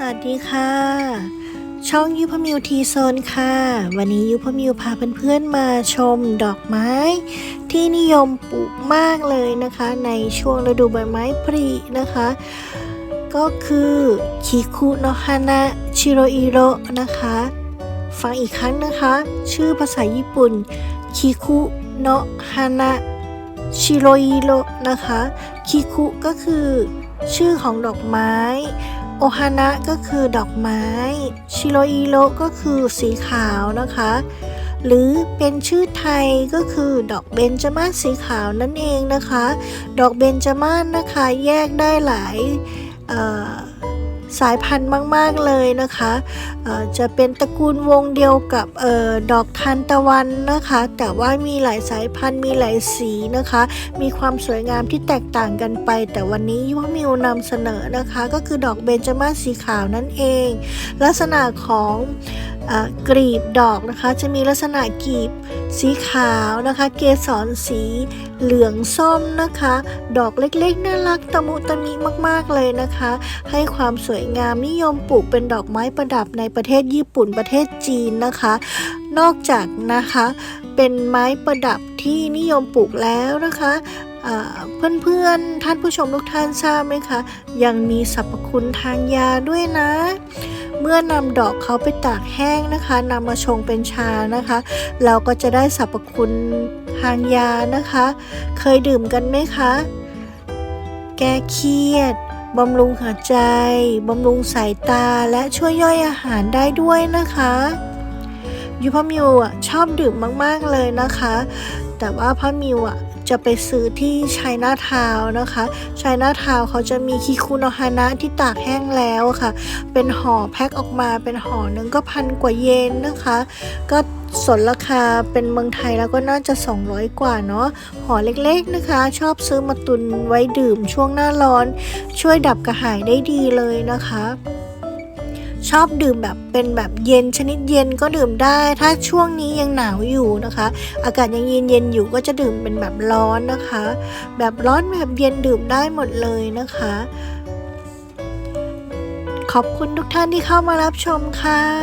สวัสดีค่ะ ช่องยุพมิวทีโซนค่ะ วันนี้ยุพมิวพาเพื่อนๆมาชมดอกไม้ ที่นิยมปลูกมากเลยนะคะ ในช่วงฤดูใบไม้ผลินะคะ ก็คือคิคุโนฮานะชิโรอิโรนะคะ ฟังอีกครั้งนะคะ ชื่อภาษาญี่ปุ่นคิคุโนฮานะชิโรอิโรนะคะคิคุก็คือ ชื่อของดอกไม้ โอฮานะก็คือดอกไม้ ชิโรอิโรก็คือสีขาวนะคะ หรือเป็นชื่อไทยก็คือดอกเบญจมาศสีขาวนั่นเองนะคะ ดอกเบญจมาศนะคะแยกได้หลายเสายพันธุ์มากๆเลยนะคะเอ่อจะเป็นตระกูลวงเดียวกับออดอกทานตะวันนะคะ แต่ว่ามีหลายสายพันธุ์มีหลายสีนะคะ มีความสวยงามที่แตกต่างกันไป แต่วันนี้ยุ้มิวนำเสนอนะคะ ก็คือดอกเบญจมาศสีขาวนั่นเอง ลักษณะของอ กลีบดอกนะคะ จะมีลักษณะกลีบสีขาวนะคะ เกสรสีเหลืองส้มนะคะ ดอกเล็กๆน่ารักตะมุตะมิมากๆเลยนะคะ ให้ความสวยงามนิยมปลูกเป็นดอกไม้ประดับในประเทศญี่ปุ่นประเทศจีนนะคะ นอกจากนะคะเป็นไม้ประดับที่นิยมปลูกแล้วนะคะเพื่อนๆท่านผู้ชมทุกท่านทราบไหมคะ ยังมีสรรพคุณทางยาด้วยนะ มื่อนำดอกเขาไปตากแห้งนะคะนำมาชงเป็นชานะคะ เราก็จะได้สรรพคุณทางยานะคะ เคยดื่มกันไหมคะ แก้เครียดบำรุงหัวใจ บำรุงสายตาและช่วยย่อยอาหารได้ด้วยนะคะยูพะมิวอะชอบดื่มมาก ๆ เลยนะคะ แต่ว่าพะมิวอะ จะไปซื้อที่ชัยนาทาวนะคะชัยนาทาวเขาจะมีคิคุโนฮานะที่ตากแห้งแล้วค่ะ เป็นห่อแพ็คออกมาเป็นห่อหนึ่งก็พันกว่าเยนนะคะ ก็สนราคาเป็นเมืองไทยแล้วก็น่าจะ 200 กว่าเนาะห่อเล็กๆนะคะ ชอบซื้อมาตุนไว้ดื่มช่วงหน้าร้อน ช่วยดับกระหายได้ดีเลยนะคะ ชอบดื่มแบบเป็นแบบเย็นชนิดเย็นก็ดื่มได้ ถ้าช่วงนี้ยังหนาวอยู่นะคะ อากาศยังเย็นเย็นอยู่ก็จะดื่มเป็นแบบร้อนนะคะ แบบร้อนแบบเย็นดื่มได้หมดเลยนะคะ ขอบคุณทุกท่านที่เข้ามารับชมค่ะ